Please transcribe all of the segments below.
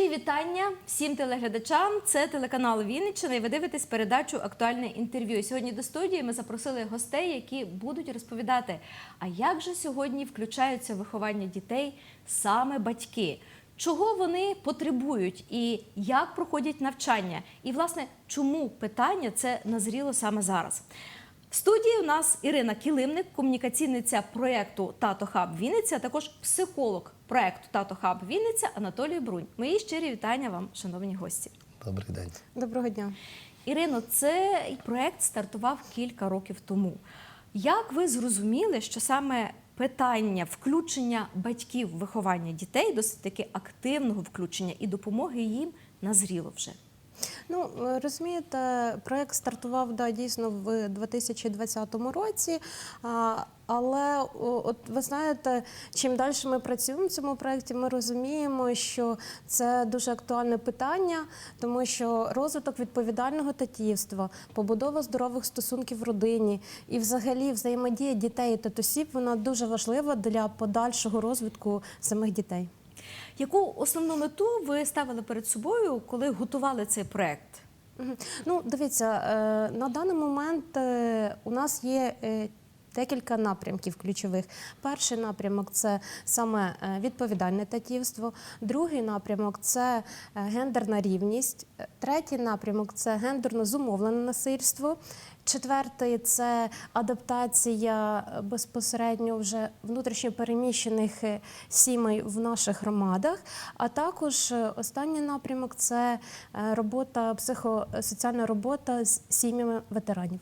Щирі вітання всім телеглядачам. Це телеканал Вінниччина і ви дивитесь передачу Актуальне інтерв'ю. Сьогодні до студії ми запросили гостей, які будуть розповідати, а як же сьогодні включаються виховання дітей саме батьки. Чого вони потребують і як проходять навчання? І, власне, чому питання це назріло саме зараз? В студії у нас Ірина Килимник, комунікаційниця проєкту Тато Хаб Вінниця, а також психолог проєкту Тато Хаб Вінниця Анатолій Брунь. Мої щирі вітання вам, шановні гості. Добрий день. Доброго дня. Ірино, цей проект стартував кілька років тому. Як ви зрозуміли, що саме питання включення батьків в виховання дітей, досить таки активного включення і допомоги їм назріло вже? Ну е, розумієте, проект стартував да, дійсно в 2020 році. Але от ви знаєте, чим далі ми працюємо в цьому проєкті, ми розуміємо, що це дуже актуальне питання, тому що розвиток відповідального татівства, побудова здорових стосунків в родині і, взагалі, взаємодія дітей і татусів вона дуже важлива для подальшого розвитку самих дітей. Яку основну мету ви ставили перед собою, коли готували цей проєкт? Ну, дивіться, е, на даний момент е, у нас є е, декілька напрямків ключових. Перший напрямок це саме е, відповідальне татівство, другий напрямок це е, гендерна рівність, е, третій напрямок це гендерно зумовлене насильство. Четвертий це адаптація безпосередньо вже внутрішньо переміщених сімей в наших громадах. А також останній напрямок це робота, психосоціальна робота з сім'ями ветеранів.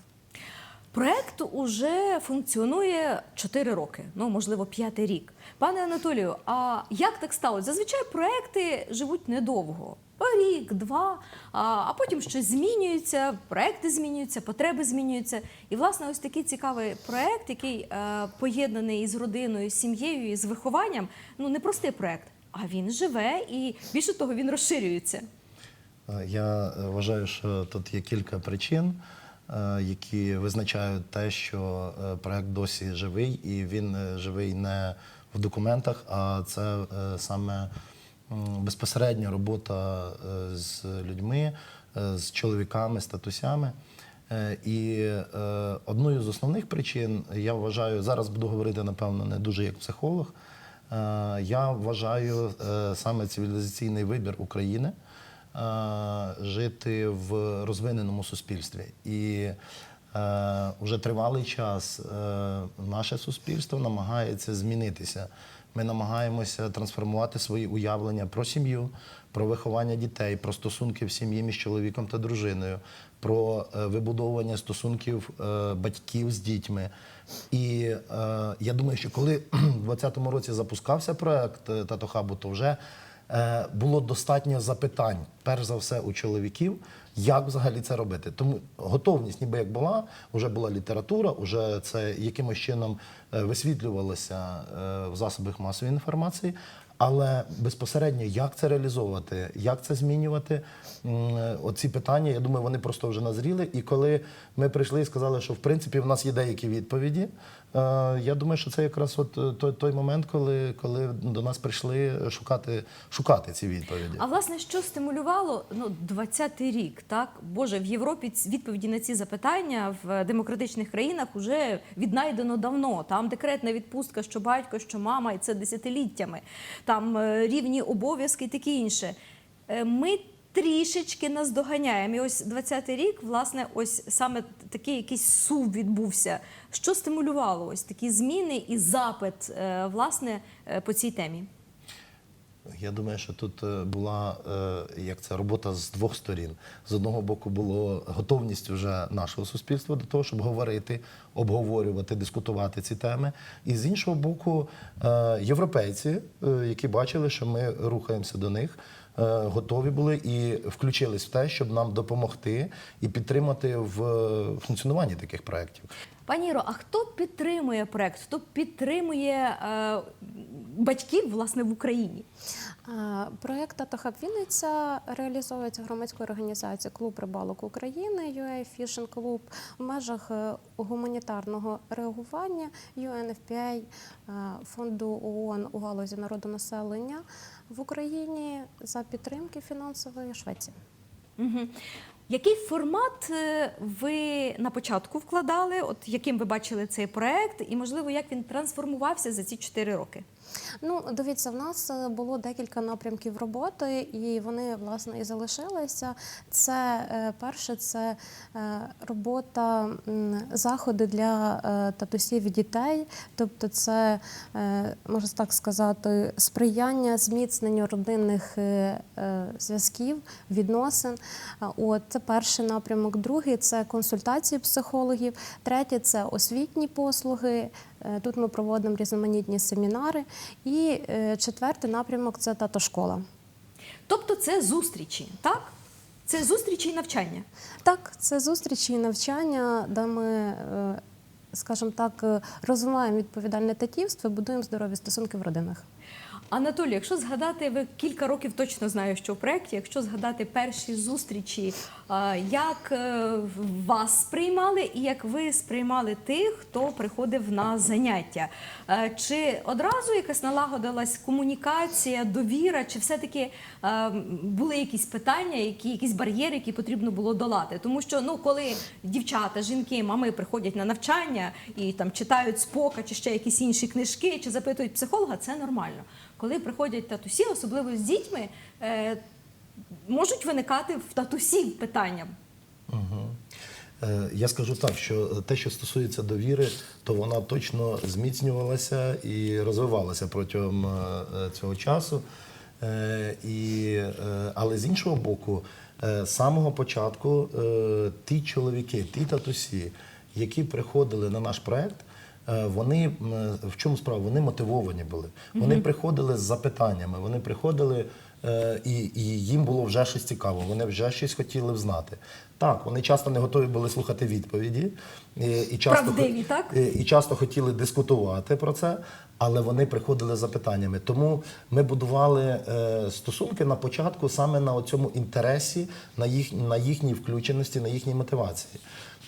Проект уже функціонує 4 роки, ну можливо, п'ятий рік. Пане Анатолію, а як так сталося? Зазвичай проекти живуть недовго. Рік, два, а, потім щось змінюється, проекти змінюються, потреби змінюються. І, власне, ось такий цікавий проект, який е, поєднаний із родиною, з сім'єю, з вихованням. Ну не простий проект, а він живе і більше того, він розширюється. Я е, вважаю, що тут є кілька причин, які визначають те, що е, проект досі живий, і він е, живий не в документах, а це е, саме безпосередня робота е, з людьми, е, з чоловіками, з татусями. Е, І е, одною з основних причин, я вважаю, зараз буду говорити, напевно, не дуже як психолог. е, Я вважаю е, саме цивілізаційний вибір України е, жити в розвиненому суспільстві. І е, вже тривалий час е, наше суспільство намагається змінитися. Ми намагаємося трансформувати свої уявлення про сім'ю, про виховання дітей, про стосунки в сім'ї між чоловіком та дружиною, про е, вибудовування стосунків е, батьків з дітьми. І е, я думаю, що коли в 2020 році запускався проект е, Тато Хабу, то вже е, було достатньо запитань, перш за все, у чоловіків, як взагалі це робити. Тому готовність, ніби як була, вже була література, вже це якимось чином е, висвітлювалося е, в засобах масової інформації. Але безпосередньо як це реалізовувати, як це змінювати, оці питання, я думаю, вони просто вже назріли. І коли ми прийшли і сказали, що в принципі в нас є деякі відповіді, е, я думаю, що це якраз от е, той, той момент, коли, коли до нас прийшли шукати, шукати ці відповіді. А власне, що стимулювало ну 20-й рік, так Боже, в Європі відповіді на ці запитання в демократичних країнах вже віднайдено давно. Там декретна відпустка, що батько, що мама, і це десятиліттями. Там е, рівні обов'язки і таке інше. Е, Ми трішечки наздоганяємо. І ось 20-й рік, власне, ось саме такий якийсь сув відбувся. Що стимулювало ось такі зміни і запит е, власне е, по цій темі? Я думаю, що тут е, була як це робота з двох сторін. З одного боку, було готовність вже нашого суспільства до того, щоб говорити, обговорювати, дискутувати ці теми. І з іншого боку, європейці, які бачили, що ми рухаємося до них. Е, Готові були і включились в те, щоб нам допомогти і підтримати в е, функціонуванні таких проєктів. Пані Іро, а хто підтримує проект? Хто підтримує е, батьків власне в Україні? Проєкт «Татохаб Вінниця реалізовується громадською організацією Клуб рибалок України UA Fishing Club в межах е, гуманітарного реагування UNFPA е, фонду ООН у галузі народонаселення в Україні за підтримки фінансової Швеції. Угу. Який формат е, ви на початку вкладали? От яким ви бачили цей проект, і можливо, як він трансформувався за ці 4 роки? Ну, дивіться, в нас е, було декілька напрямків роботи, і вони власне і залишилися. Це е, перше, це е, робота заходи для татусів і дітей, тобто це можна так сказати, сприяння зміцненню родинних зв'язків, відносин. От це перший напрямок. Другий це консультації психологів. Третє це освітні послуги. Е, Тут ми проводимо різноманітні семінари. І е, четвертий напрямок це татошкола. Тобто це зустрічі, так? Це зустрічі і навчання. Так, це зустрічі і навчання, де ми, е, скажімо так, розвиваємо відповідальне татівство, будуємо здорові стосунки в родинах. Анатолій, якщо згадати, ви кілька років точно знаю, що в проєкті, якщо згадати перші зустрічі, як е, вас сприймали і як ви сприймали тих, хто приходив на заняття? Е, Чи одразу якась налагодилась комунікація, довіра, чи все-таки е, були якісь питання, які, якісь бар'єри, які потрібно було долати? Тому що ну, коли дівчата, жінки, мами приходять на навчання і там читають спока чи ще якісь інші книжки, чи запитують психолога, це нормально. Коли приходять татусі, особливо з дітьми, можуть виникати в татусів питання. Е, Я скажу так, що те, що стосується довіри, то вона точно зміцнювалася і розвивалася протягом е, е, цього часу. Е, І, е, але з іншого боку, е, з самого початку е, ті чоловіки, ті татусі, які приходили на наш проект, вони в чому справа? Вони мотивовані були. Вони приходили з запитаннями, вони приходили. Е, І, і їм було вже щось цікаво, вони вже щось хотіли б знати. Так, вони часто не готові були слухати відповіді, і, і часто Правдиві, так? і, і часто хотіли дискутувати про це, але вони приходили з запитаннями. Тому ми будували е, стосунки на початку саме на цьому інтересі, на, їх, на їхній включеності, на їхній мотивації.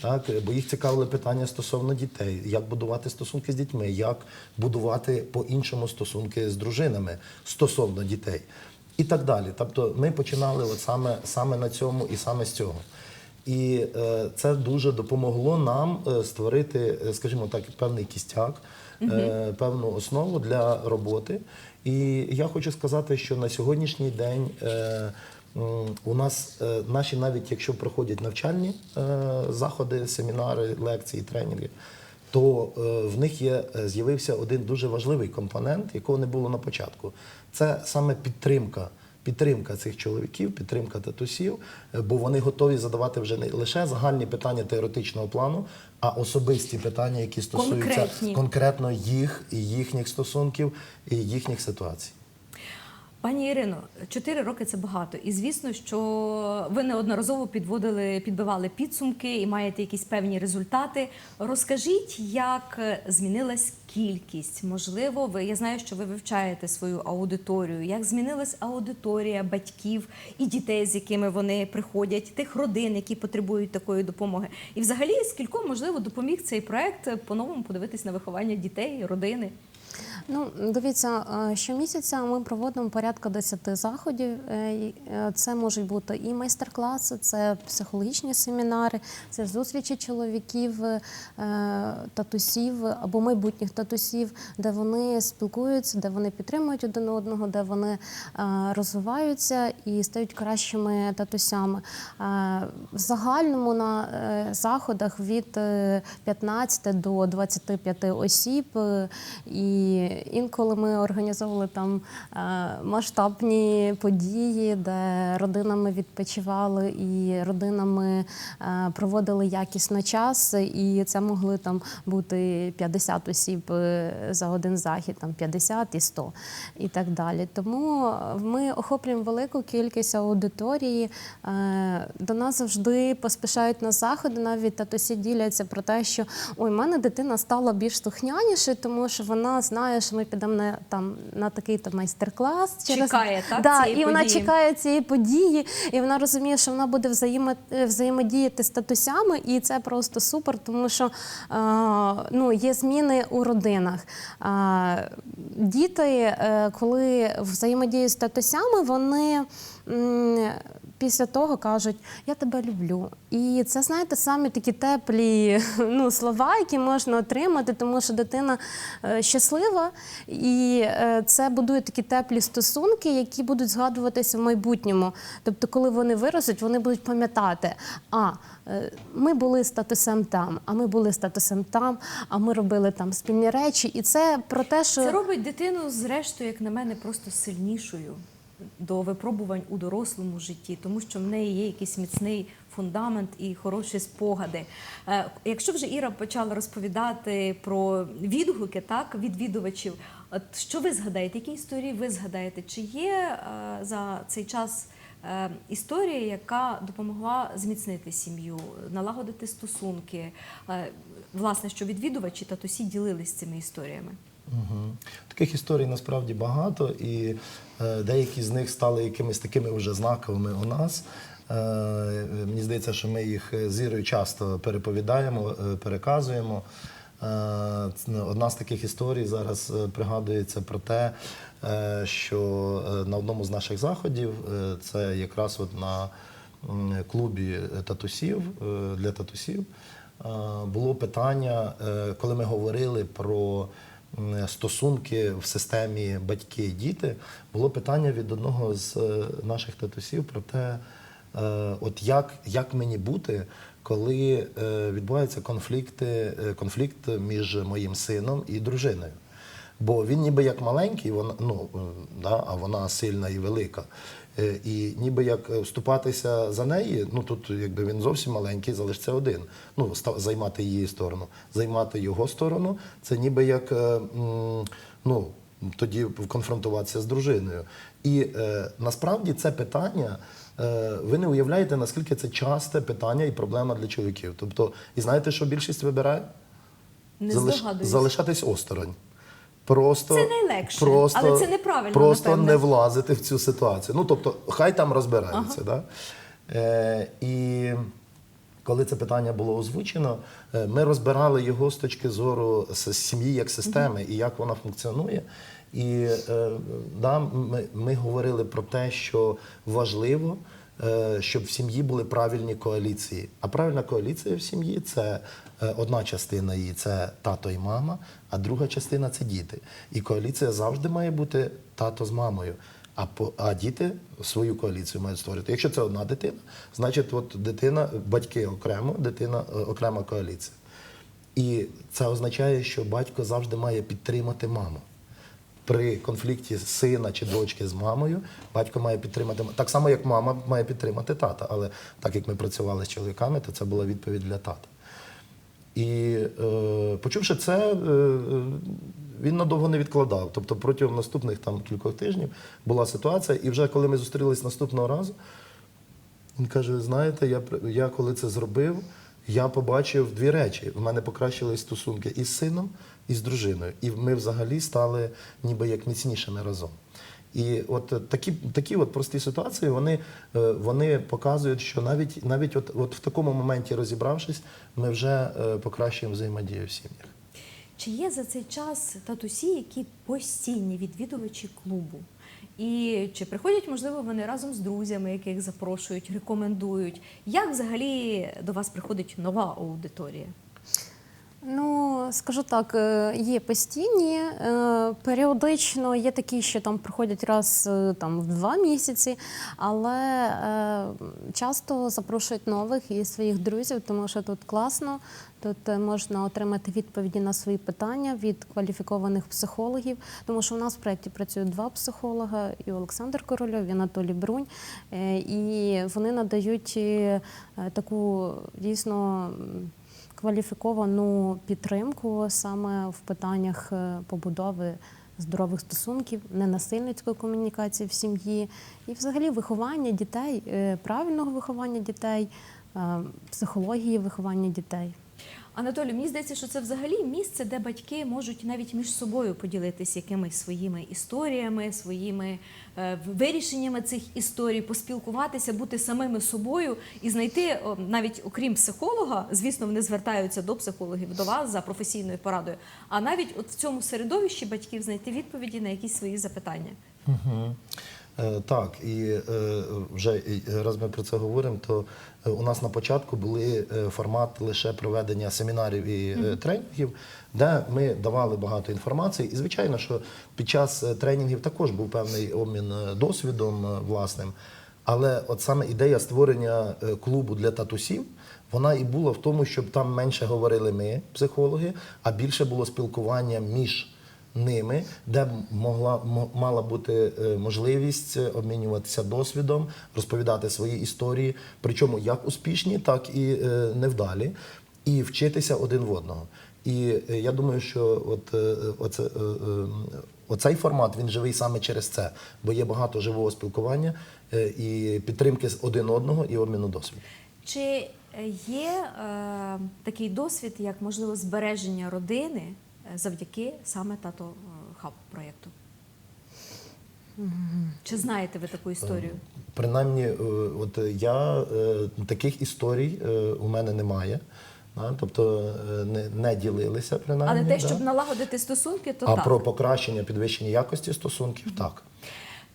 Так, бо їх цікавили питання стосовно дітей, як будувати стосунки з дітьми, як будувати по-іншому стосунки з дружинами стосовно дітей і так далі. Тобто ми починали от саме, саме на цьому і саме з цього. І е, це дуже допомогло нам е, створити, е, скажімо так, певний кістяк, е, певну основу для роботи. І я хочу сказати, що на сьогоднішній день е, у нас е, наші, навіть якщо проходять навчальні е, заходи, семінари, лекції, тренінги, то е, в них є е, з'явився один дуже важливий компонент, якого не було на початку. Це саме підтримка. Підтримка цих чоловіків, підтримка татусів, е, бо вони готові задавати вже не лише загальні питання теоретичного плану, а особисті питання, які стосуються Конкретні. конкретно їх і їхніх стосунків і їхніх ситуацій. Пані Ірино, чотири роки це багато. І звісно, що ви неодноразово підводили, підбивали підсумки і маєте якісь певні результати. Розкажіть, як змінилась кількість? Можливо, ви я знаю, що ви вивчаєте свою аудиторію. Як змінилась аудиторія батьків і дітей, з якими вони приходять, тих родин, які потребують такої допомоги? І взагалі, скільком можливо допоміг цей проект по-новому подивитись на виховання дітей, родини? Ну, дивіться, е, щомісяця ми проводимо порядка 10 заходів. Е, е, Це можуть бути і майстер-класи, це психологічні семінари, це зустрічі чоловіків, татусів або майбутніх татусів, де вони спілкуються, де вони підтримують один одного, де вони розвиваються і стають кращими татусями. В загальному на заходах від е, 15 до 25 осіб. І інколи ми організовували там е, масштабні події, де родинами відпочивали і родинами е, проводили якісно час. І це могли там бути 50 осіб е, за один захід, там 50 і 100 і так далі. Тому ми охоплюємо велику кількість аудиторії. До нас завжди поспішають на заходи, навіть татусі діляться про те, що ой, в мене дитина стала більш слухнянішою, тому що вона знає, що ми підемо на там на такий то майстер-клас. Чекає, так, да, цієї і вона чекає цієї події, і вона розуміє, що вона буде взаємо, взаємодіяти з татусями, і це просто супер, тому що е, ну, є зміни у родинах. Е, діти, е, коли взаємодіють з татусями, вони. м, Після того кажуть, я тебе люблю. І це, знаєте, самі такі теплі ну, слова, які можна отримати, тому що дитина е, щаслива, і е, це будує такі теплі стосунки, які будуть згадуватися в майбутньому. Тобто, коли вони виростуть, вони будуть пам'ятати, а е, ми були з татусем там, а ми були з татусем там, а ми робили там спільні речі. І це про те, що Це робить дитину, зрештою, як на мене, просто сильнішою до випробувань у дорослому житті, тому що в неї є якийсь міцний фундамент і хороші спогади. Е, Якщо вже Іра почала розповідати про відгуки так, відвідувачів, от що ви згадаєте? Які історії ви згадаєте? Чи є е, за цей час е, історія, яка допомогла зміцнити сім'ю, налагодити стосунки? Власне, що відвідувачі татусі ділились цими історіями? Угу. Таких історій насправді багато, і е, деякі з них стали якимись такими вже знаковими у нас. Е, мені здається, що ми їх з Ірою часто переповідаємо, е, переказуємо. Е, Одна з таких історій зараз е, пригадується про те, е, що е, на одному з наших заходів, е, це якраз от на клубі татусів е, для татусів, е, було питання, е, коли ми говорили про стосунки в системі батьки і діти, було питання від одного з е, наших татусів про те, е, от як, як мені бути, коли е, відбуваються конфлікти, конфлікт між моїм сином і дружиною. Бо він ніби як маленький, вона, ну, е, да, а вона сильна і велика. Е, І ніби як е, вступатися за неї, ну тут якби він зовсім маленький, залишиться один. Ну, займати її сторону. Займати його сторону це ніби як ну, тоді конфронтуватися з дружиною. І насправді це питання. Ви не уявляєте, наскільки це часте питання і проблема для чоловіків. Тобто, і знаєте, що більшість вибирає? Не Залиш- залишатись осторонь. Просто, Це найлегше, просто, але це неправильно, Просто напевне. не влазити в цю ситуацію. Ну, тобто, хай там розбираються. Да? Е, і коли це питання було озвучено, е, ми розбирали його з точки зору сім'ї як системи і як вона функціонує. І е, да, ми, ми говорили про те, що важливо, щоб в сім'ї були правильні коаліції. А правильна коаліція в сім'ї це е, одна частина її це тато і мама, а друга частина це діти. І коаліція завжди має бути тато з мамою. А по а діти свою коаліцію мають створити. Якщо це одна дитина, значить, от дитина, батьки окремо, дитина е, окрема коаліція. І це означає, що батько завжди має підтримати маму. При конфлікті сина чи дочки з мамою батько має підтримати так само, як мама має підтримати тата. Але так як ми працювали з чоловіками, то це була відповідь для тата. І е, почувши це, е, е, він надовго не відкладав. Тобто протягом наступних там кількох тижнів була ситуація, і вже коли ми зустрілись наступного разу, він каже: знаєте, я, я коли це зробив, я побачив дві речі. В мене покращились стосунки із сином, і з дружиною. І ми взагалі стали ніби як міцнішими разом. І от е, такі, такі от прості ситуації, вони, е, вони показують, що навіть, навіть от, от в такому моменті розібравшись, ми вже е, покращуємо взаємодію в сім'ях. Чи є за цей час татусі, які постійні відвідувачі клубу? І чи приходять, можливо, вони разом з друзями, яких запрошують, рекомендують? Як взагалі до вас приходить нова аудиторія? Ну, скажу так, е, є постійні, е, періодично є такі, що там приходять раз е, там, в два місяці, але часто запрошують нових і своїх друзів, тому що тут класно, тут можна отримати відповіді на свої питання від кваліфікованих психологів, тому що у нас в проєкті працюють два психолога, і Олександр Корольов, і Анатолій Брунь, і вони надають таку дійсно. Кваліфіковану підтримку саме в питаннях е, побудови здорових стосунків, ненасильницької комунікації в сім'ї і взагалі виховання дітей, е, правильного виховання дітей, е, психології виховання дітей. Анатолій, мені здається, що це взагалі місце, де батьки можуть навіть між собою поділитися якимись своїми історіями, своїми е, вирішеннями цих історій, поспілкуватися, бути самими собою і знайти навіть окрім психолога, звісно, вони звертаються до психологів до вас за професійною порадою. А навіть от в цьому середовищі батьків знайти відповіді на якісь свої запитання. Мгм. Е, Так, і е, вже раз ми про це говоримо, то е, у нас на початку були формат лише проведення семінарів і тренінгів, де ми давали багато інформації. І звичайно, що під час тренінгів також був певний обмін досвідом власним. Але от саме ідея створення клубу для татусів, вона і була в тому, щоб там менше говорили ми, психологи, а більше було спілкування між ними, де могла мала бути е, можливість е, обмінюватися досвідом, розповідати свої історії, причому як успішні, так і е, невдалі, і вчитися один в одного. І я думаю, що от оце, оцей формат він живий саме через це, бо є багато живого спілкування і підтримки один одного і обміну досвіду. Чи є е, такий досвід, як можливо збереження родини завдяки саме тато е, хаб проєкту? Чи знаєте ви таку історію? Принаймні, е, от я е, таких історій е, у мене немає. Тобто е, не, не ділилися принаймні. Але те, да. щоб налагодити стосунки, то а так. про покращення підвищення якості стосунків так.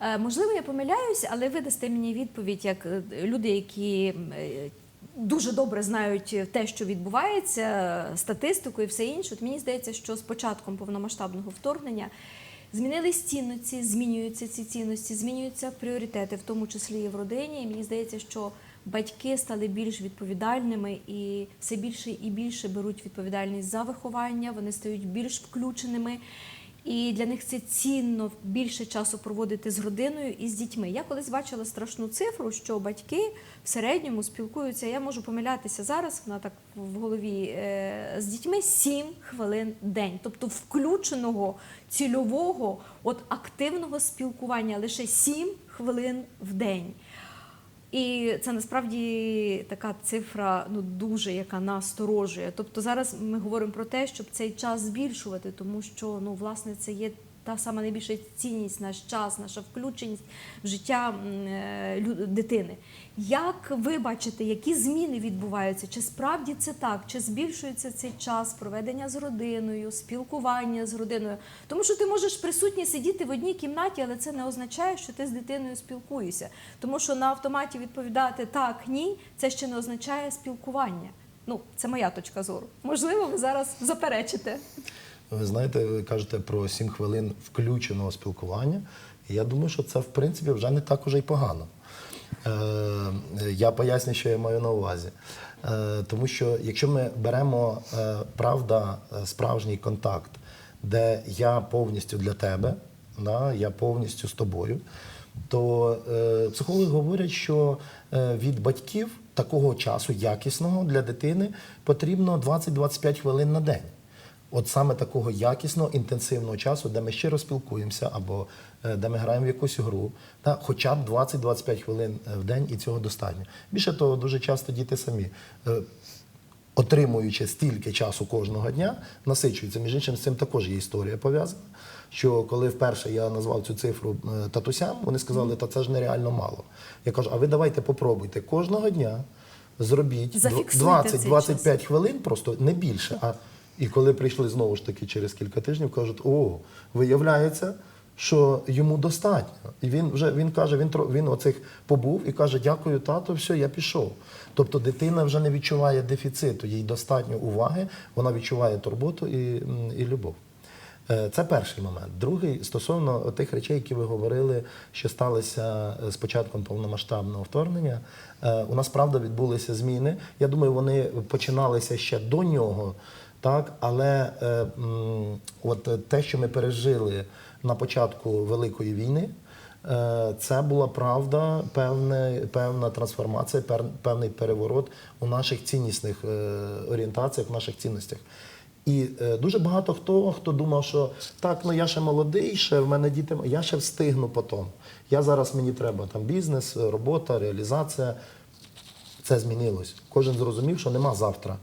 Е, Можливо, я помиляюсь, але ви дасте мені відповідь як е, люди, які е, дуже добре знають те, що відбувається, статистику і все інше. От мені здається, що з початком повномасштабного вторгнення змінились цінності, змінюються ці цінності, змінюються пріоритети, в тому числі і в родині. І мені здається, що батьки стали більш відповідальними і все більше і більше беруть відповідальність за виховання, вони стають більш включеними. І для них це цінно більше часу проводити з родиною і з дітьми. Я колись бачила страшну цифру, що батьки в середньому спілкуються. Я можу помилятися зараз. Вона так в голові е, з дітьми 7 хвилин в день, тобто включеного цільового, от активного спілкування лише 7 хвилин в день. І це насправді така цифра ну дуже яка насторожує. Тобто зараз ми говоримо про те, щоб цей час збільшувати, тому що ну власне це є та сама найбільша цінність, наш час, наша включеність в життя е, дитини. Як ви бачите, які зміни відбуваються? Чи справді це так? Чи збільшується цей час проведення з родиною, спілкування з родиною? Тому що ти можеш присутній сидіти в одній кімнаті, але це не означає, що ти з дитиною спілкуєшся. Тому що на автоматі відповідати так, ні, це ще не означає спілкування. Ну, це моя точка зору. Можливо, ви зараз заперечите. Ви знаєте, ви кажете про 7 хвилин включеного спілкування. І я думаю, що це в принципі вже не так уже й погано. Е, я поясню, що я маю на увазі. Е, тому що якщо ми беремо е, правда, справжній контакт, де я повністю для тебе, я повністю з тобою, то психологи говорять, що від батьків такого часу якісного для дитини потрібно 20-25 хвилин на день. От саме такого якісного, інтенсивного часу, де ми щиро спілкуємося, або е, де ми граємо в якусь гру, та хоча б 20-25 хвилин е, в день, і цього достатньо. Більше того, дуже часто діти самі. е, Отримуючи стільки часу кожного дня, насичуються. Між іншим, з цим також є історія пов'язана. Що коли вперше я назвав цю цифру татусям, вони сказали, та це ж нереально мало. Я кажу, а ви давайте попробуйте кожного дня зробіть Зафіксуйте цей 20-25 хвилин, просто не більше. А і коли прийшли знову ж таки через кілька тижнів, кажуть: о, виявляється, що йому достатньо. І він вже він каже, він він оцих побув і каже: Дякую, тато, все, я пішов. Тобто дитина вже не відчуває дефіциту, їй достатньо уваги, вона відчуває турботу і, і любов. Е, Це перший момент. Другий стосовно тих речей, які ви говорили, що сталися е, з початком повномасштабного вторгнення. Е, У нас правда відбулися зміни. Я думаю, вони починалися ще до нього. Так, але е, от те, що ми пережили на початку Великої війни, е, це була правда, певне, певна трансформація, пер- певний переворот у наших ціннісних е, орієнтаціях, в наших цінностях. І е, дуже багато хто, хто думав, що так, ну я ще молодий, ще в мене діти, я ще встигну потім. Я зараз мені треба там бізнес, робота, реалізація. Це змінилось. Кожен зрозумів, що нема завтра.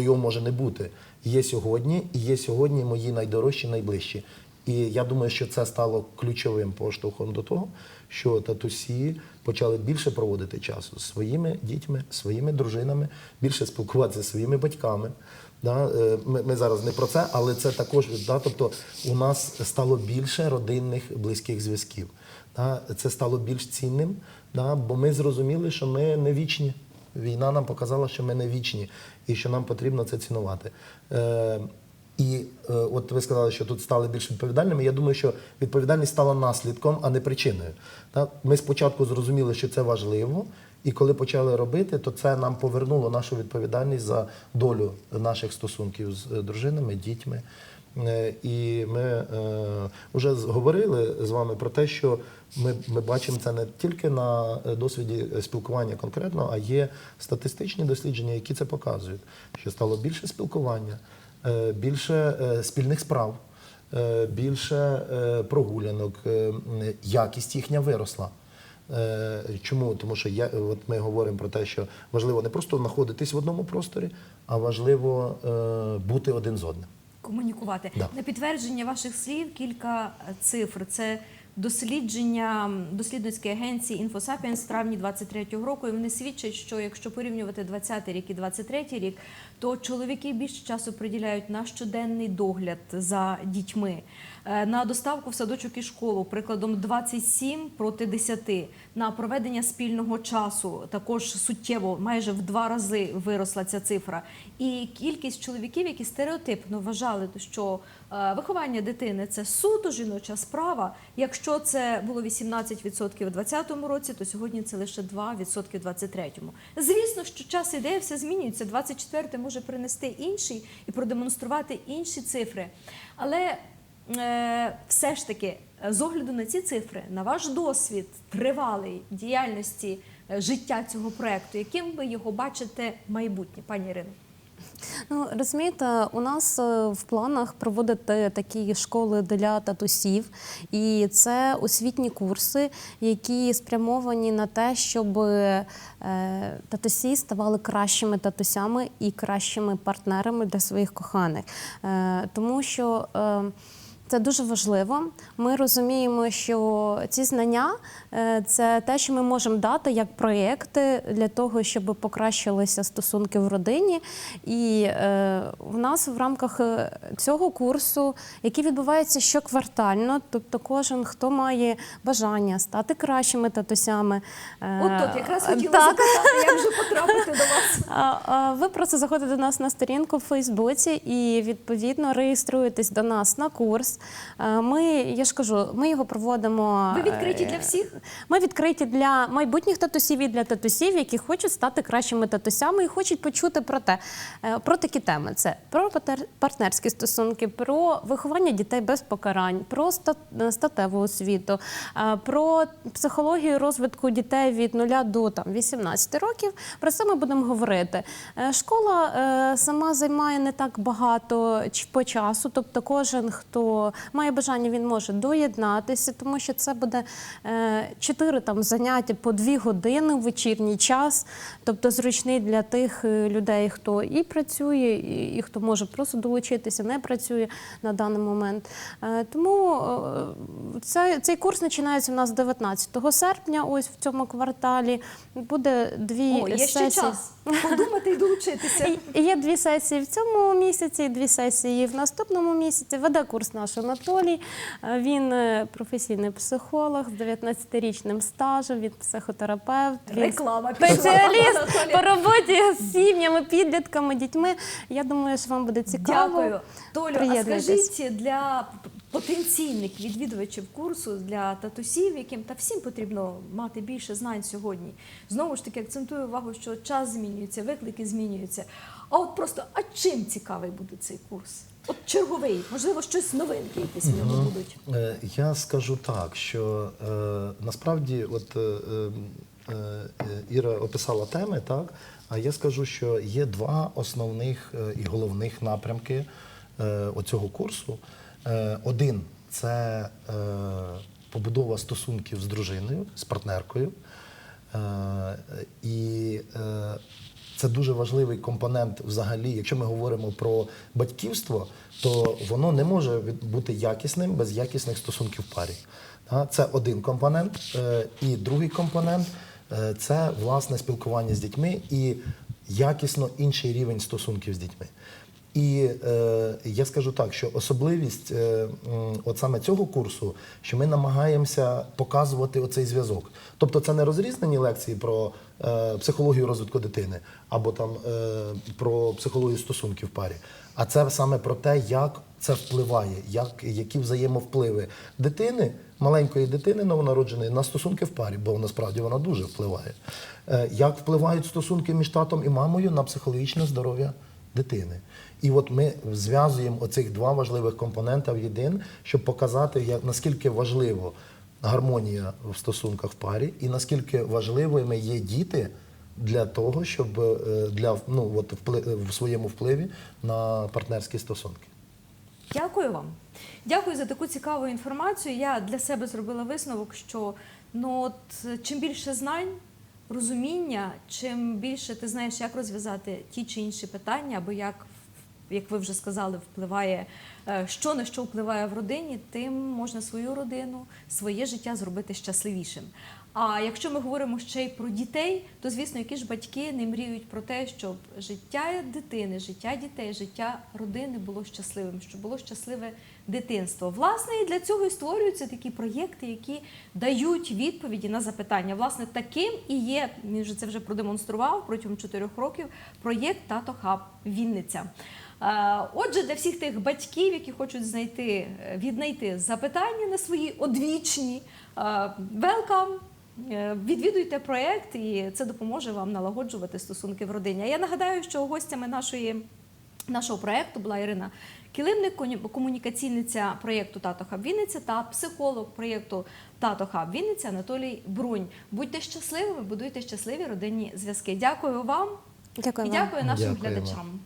Його може не бути. Є сьогодні, і є сьогодні мої найдорожчі, найближчі. І я думаю, що це стало ключовим поштовхом до того, що татусі почали більше проводити часу з своїми дітьми, своїми дружинами, більше спілкуватися зі своїми батьками. Да? е, Ми, ми зараз не про це, але це також да? тобто у нас стало більше родинних близьких зв'язків. Да? Це стало більш цінним, да? бо ми зрозуміли, що ми не вічні. Війна нам показала, що ми не вічні і що нам потрібно це цінувати. Е, і е, от ви сказали, що тут стали більш відповідальними. Я думаю, що відповідальність стала наслідком, а не причиною. Так? Ми спочатку зрозуміли, що це важливо, і коли почали робити, то це нам повернуло нашу відповідальність за долю наших стосунків з е, дружинами, дітьми. Е, І ми вже говорили з вами про те, що ми, ми бачимо це не тільки на е, досвіді е, спілкування конкретно, а є статистичні дослідження, які це показують, що стало більше спілкування, е, більше е, спільних справ, е, більше е, прогулянок, е, якість їхня виросла. Е, Чому? Тому що я, от ми говоримо про те, що важливо не просто знаходитись в одному просторі, а важливо е, бути один з одним. Комунікувати. Да. На підтвердження ваших слів кілька е, цифр. Це дослідження дослідницької агенції InfoSapiens з травні 23-го року. І вони свідчать, що якщо порівнювати 20-й рік і 23-й рік, то чоловіки більше часу приділяють на щоденний догляд за дітьми, е, на доставку в садочок і школу, прикладом 27 проти 10, на проведення спільного часу також суттєво, майже в два рази виросла ця цифра. І кількість чоловіків, які стереотипно вважали, що е, виховання дитини це суто жіноча справа. Якщо це було 18% у 2020 році, то сьогодні це лише 2% у 2023. Звісно, що час іде, все змінюється. 24 може принести інший і продемонструвати інші цифри. Але е, все ж таки, з огляду на ці цифри, на ваш досвід тривалий діяльності е, життя цього проекту, яким ви його бачите в майбутнє, пані Ірино? Ну, розумієте, у нас е, в планах проводити такі школи для татусів, і це освітні курси, які спрямовані на те, щоб е, татусі ставали кращими татусями і кращими партнерами для своїх коханих. Е, Тому що це дуже важливо. Ми розуміємо, що ці знання е, це те, що ми можемо дати як проєкти для того, щоб покращилися стосунки в родині. І е, в нас в рамках е, цього курсу, який відбувається щоквартально, тобто кожен, хто має бажання стати кращими татусями. От тут якраз хотіла так. запитати, як же потрапити до вас. Ви просто заходите до нас на сторінку в Фейсбуці і відповідно реєструєтесь до нас на курс. А, Ми, я ж кажу, ми його проводимо. Ви відкриті для е, всіх? Ми відкриті для майбутніх татусів і для татусів, які хочуть стати кращими татусями і хочуть почути про те, е, про такі теми: це про партнерські стосунки, про виховання дітей без покарань, про статеву освіту, е, про психологію розвитку дітей від 0 до там 18 років. Про це ми будемо говорити. Е, Школа е, сама займає не так багато по часу, тобто кожен, хто має бажання, він може доєднатися, тому що це буде е, чотири там заняття по дві години в вечірній час, тобто зручний для тих е, людей, хто і працює, і, і хто може просто долучитися, не працює на даний момент. Е, Тому це, цей курс починається у нас 19 серпня, ось в цьому кварталі. Буде дві О, є ще сесії. час подумати і долучитися. Є дві сесії в цьому місяці, дві сесії в наступному місяці. Веде курс наш Анатолій. Е, Він е, професійний психолог з 19-річним стажем, він психотерапевт. Він Реклама спеціаліст по роботі з сім'ями, підлітками, дітьми. Я думаю, що вам буде цікаво. Дякую. Толю, а скажіть для потенційних відвідувачів курсу для татусів, яким та всім потрібно мати більше знань сьогодні. Знову ж таки акцентую увагу, що час змінюється, виклики змінюються. А от просто а чим цікавий буде цей курс? От черговий, можливо, щось новинки якісь в ньому будуть. Е, Я скажу так, що е, насправді, от е, Іра описала теми, так. А я скажу, що є два основних і головних напрямки е, оцього курсу. Е, один це е, побудова стосунків з дружиною, з партнеркою. Е, і е, це дуже важливий компонент взагалі. Якщо ми говоримо про батьківство, то воно не може бути якісним без якісних стосунків в парі. Це один компонент. Е, І другий компонент е, це власне спілкування з дітьми і якісно інший рівень стосунків з дітьми. І е, я скажу так, що особливість е, от саме цього курсу, що ми намагаємося показувати оцей зв'язок. Тобто це не розрізнені лекції про е, психологію розвитку дитини або там е, про психологію стосунків в парі, а це саме про те, як це впливає, як, які взаємовпливи дитини, маленької дитини новонародженої на стосунки в парі, бо насправді вона дуже впливає. Е, як впливають стосунки між татом і мамою на психологічне здоров'я дитини. І от ми зв'язуємо оцих два важливих компонента в єдин, щоб показати, як, наскільки важливо гармонія в стосунках в парі, і наскільки важливими є діти для того, щоб е, для ну, от, в своєму впливі на партнерські стосунки. Дякую вам. Дякую за таку цікаву інформацію. Я для себе зробила висновок, що ну от чим більше знань, розуміння, чим більше ти знаєш, як розв'язати ті чи інші питання, або як, як ви вже сказали, впливає, е, що на що впливає в родині, тим можна свою родину, своє життя зробити щасливішим. А якщо ми говоримо ще й про дітей, то звісно, які ж батьки не мріють про те, щоб життя дитини, життя дітей, життя родини було щасливим, щоб було щасливе дитинство. Власне, і для цього і створюються такі проєкти, які дають відповіді на запитання. Власне, таким і є. Він вже це вже продемонстрував протягом чотирьох років. Проєкт Тато Хаб Вінниця. Е, Отже, для всіх тих батьків, які хочуть знайти е, віднайти запитання на свої одвічні, велкам. Е, Відвідуйте проєкт, і це допоможе вам налагоджувати стосунки в родині. А я нагадаю, що гостями нашої, нашого проєкту була Ірина Килимник, комунікаційниця проєкту Тато Хаб Вінниця та психолог проєкту Тато Хаб Вінниця Анатолій Брунь. Будьте щасливими, будуйте щасливі родинні зв'язки. Дякую вам Дякую і вам. дякую нашим Дякуємо. глядачам.